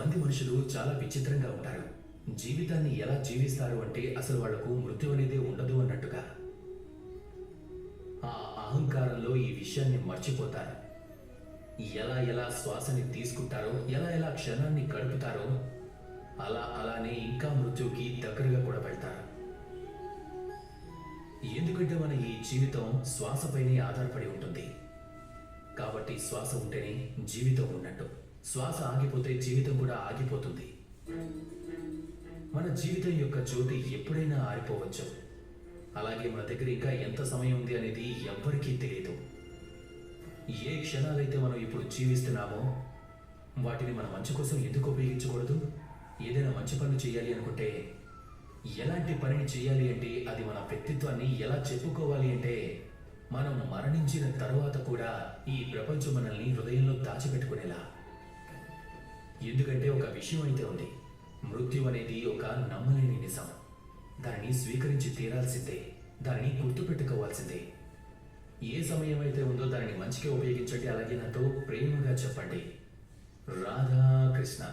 కొంతమంది మనుషులు చాలా విచిత్రంగా ఉంటారు. జీవితాన్ని ఎలా జీవిస్తారు అంటే అసలు వాళ్ళకు మృత్యు అనేది ఉండదు అన్నట్టుగా. ఆ అహంకారంలో ఈ విషయాన్ని మర్చిపోతారు. ఎలా ఎలా శ్వాసని తీసుకుంటారో ఎలా ఎలా క్షణాన్ని గడుపుతారో అలా అలానే ఇంకా మృత్యుకి దగ్గరగా కూడా వెళ్తారు ఎందుకంటే మన ఈ జీవితం శ్వాసపైనే ఆధారపడి ఉంటుంది. కాబట్టి శ్వాస ఉంటేనే జీవితం ఉన్నట్టు. శ్వాస ఆగిపోతే జీవితం కూడా ఆగిపోతుంది. మన జీవితం యొక్క జ్యోతి ఎప్పుడైనా ఆరిపోవచ్చు. అలాగే మన దగ్గర ఇంకా ఎంత సమయం ఉంది అనేది ఎవ్వరికీ తెలియదు ఏ క్షణాలైతే మనం ఇప్పుడు జీవిస్తున్నామో వాటిని మన మంచి కోసం ఎందుకు ఉపయోగించకూడదు? ఏదైనా మంచి పనులు చేయాలి అనుకుంటే ఎలాంటి పనిని చేయాలి అంటే అది మన వ్యక్తిత్వాన్ని ఎలా చెప్పుకోవాలి అంటే మనం మరణించిన తర్వాత కూడా ఈ ప్రపంచం మనల్ని హృదయంలో దాచిపెట్టుకునేలా. ఎందుకంటే ఒక విషయం అయితే ఉంది. మృత్యు అనేది ఒక నమ్మలేని నిజం. దానిని స్వీకరించి తీరాల్సిందే. దానిని గుర్తుపెట్టుకోవాల్సిందే. ఏ సమయం అయితే ఉందో దానిని మంచిగా ఉపయోగించండి. అలాగే నాతో ప్రేమగా చెప్పండి. రాధాకృష్ణ.